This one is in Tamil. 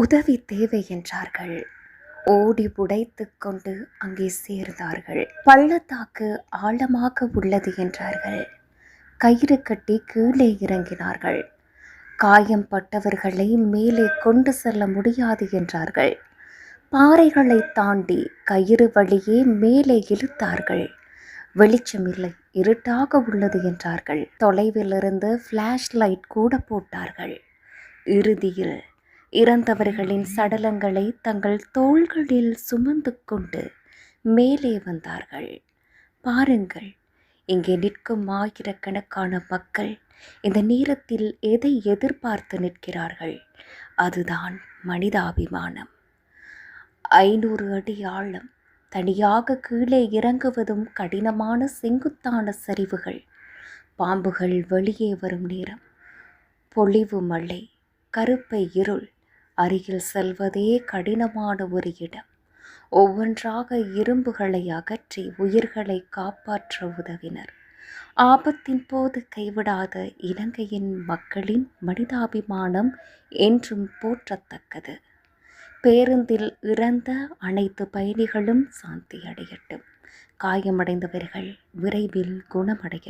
உதவி தேவை என்றார்கள். ஓடி புடைத்து கொண்டு அங்கே சேர்ந்தார்கள். பள்ளத்தாக்கு ஆழமாக உள்ளது என்றார்கள். கயிறு கட்டி கீழே இறங்கினார்கள். காயம் பட்டவர்களை மேலே கொண்டு செல்ல முடியாது என்றார்கள். பாறைகளை தாண்டி கயிறு வழியே மேலே இழுத்தார்கள். வெளிச்சம் இல்லை இருட்டாக உள்ளது என்றார்கள். தொலைவிலிருந்து ஃப்ளாஷ் லைட் கூட போட்டார்கள். இறுதியில் இறந்தவர்களின் சடலங்களை தங்கள் தோள்களில் சுமந்து கொண்டு மேலே வந்தார்கள். பாருங்கள் இங்கே நிற்கும் ஆயிரக்கணக்கான மக்கள் இந்த நேரத்தில் எதை எதிர்பார்த்து நிற்கிறார்கள்? அதுதான் மனிதாபிமானம். ஐநூறு அடி ஆழம் தனியாக கீழே இறங்குவதும் கடினமான செங்குத்தான சரிவுகள் பாம்புகள் வெளியே வரும் நேரம் பொழிவு மழை கருப்பை இருள் அருகில் செல்வதே கடினமான ஒரு இடம். ஒவ்வொன்றாக இரும்புகளை அகற்றி உயிர்களை காப்பாற்ற உதவினர். ஆபத்தின் போது கைவிடாத இலங்கையின் மக்களின் மனிதாபிமானம் என்றும் போற்றத்தக்கது. பேருந்தில் இறந்த அனைத்து பயணிகளும் சாந்தி அடையட்டும் காயமடைந்தவர்கள் விரைவில் குணமடைய